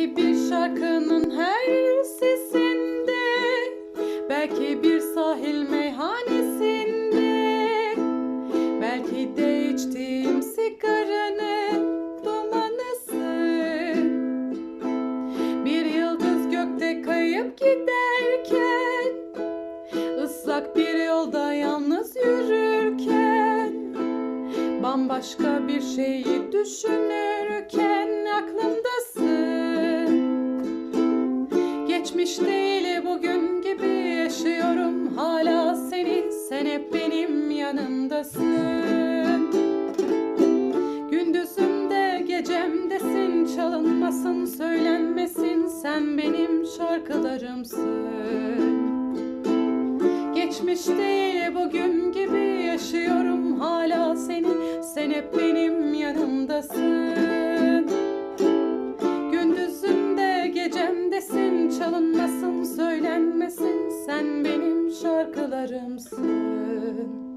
Belki bir şarkının her sesinde Belki bir sahil meyhanesinde Belki de içtiğim sigaranın dumanısın Bir yıldız gökte kayıp giderken ıslak bir yolda yalnız yürürken Bambaşka bir şeyi düşünürken Geçmiş değil bugün gibi yaşıyorum. Hala seni Sen hep benim yanımdasın. Gündüzümde gecemdesin çalınmasın söylenmesin. Sen benim şarkılarımsın. Geçmiş değil bugün gibi yaşıyorum. Hala seni Sen hep benim yanımdasın söylenmesin Sen benim şarkılarımsın